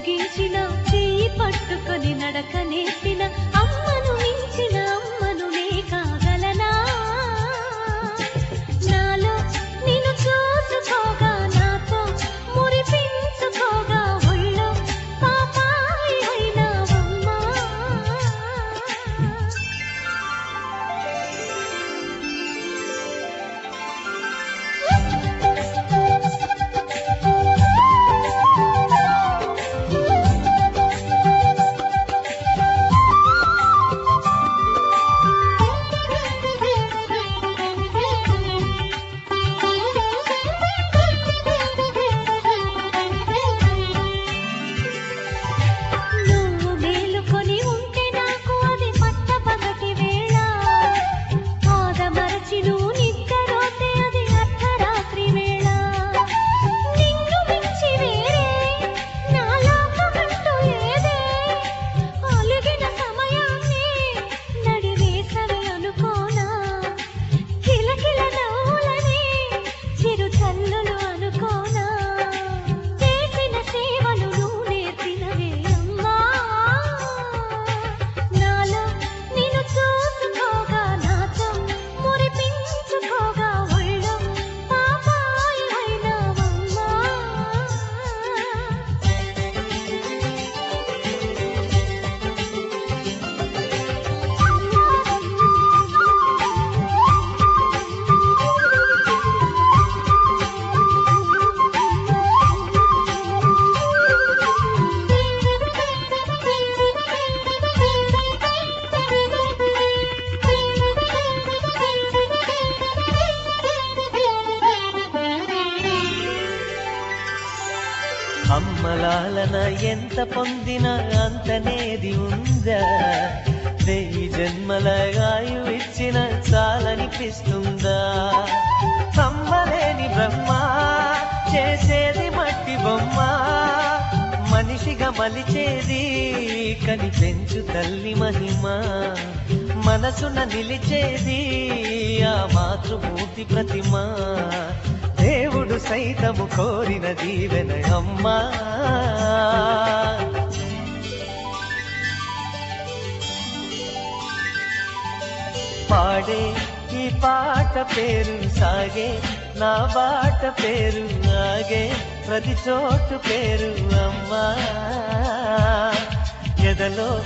అప్పగించిన చెయ్యి పట్టుకొని నడకనేసిన అమ్మను మించిన అమ్మలాలన ఎంత పొందినా అంతనేది ఉందా? వెయ్యి జన్మల గాయు ఇచ్చిన చాలనిపిస్తుందా? అమ్మలేని బ్రహ్మ చేసేది మట్టి బొమ్మ. మనిషిగా మలిచేది కని పెంచు తల్లి మహిమ. మనసున నిలిచేది ఆ మాతృమూర్తి ప్రతిమ. దేవుడు సైతము కోరిన దీవెన అమ్మా. పాడే ఈ పాట పేరు సాగే నా బాట పేరు ఆగే ప్రతి చోటు పేరు అమ్మా. ఎదలో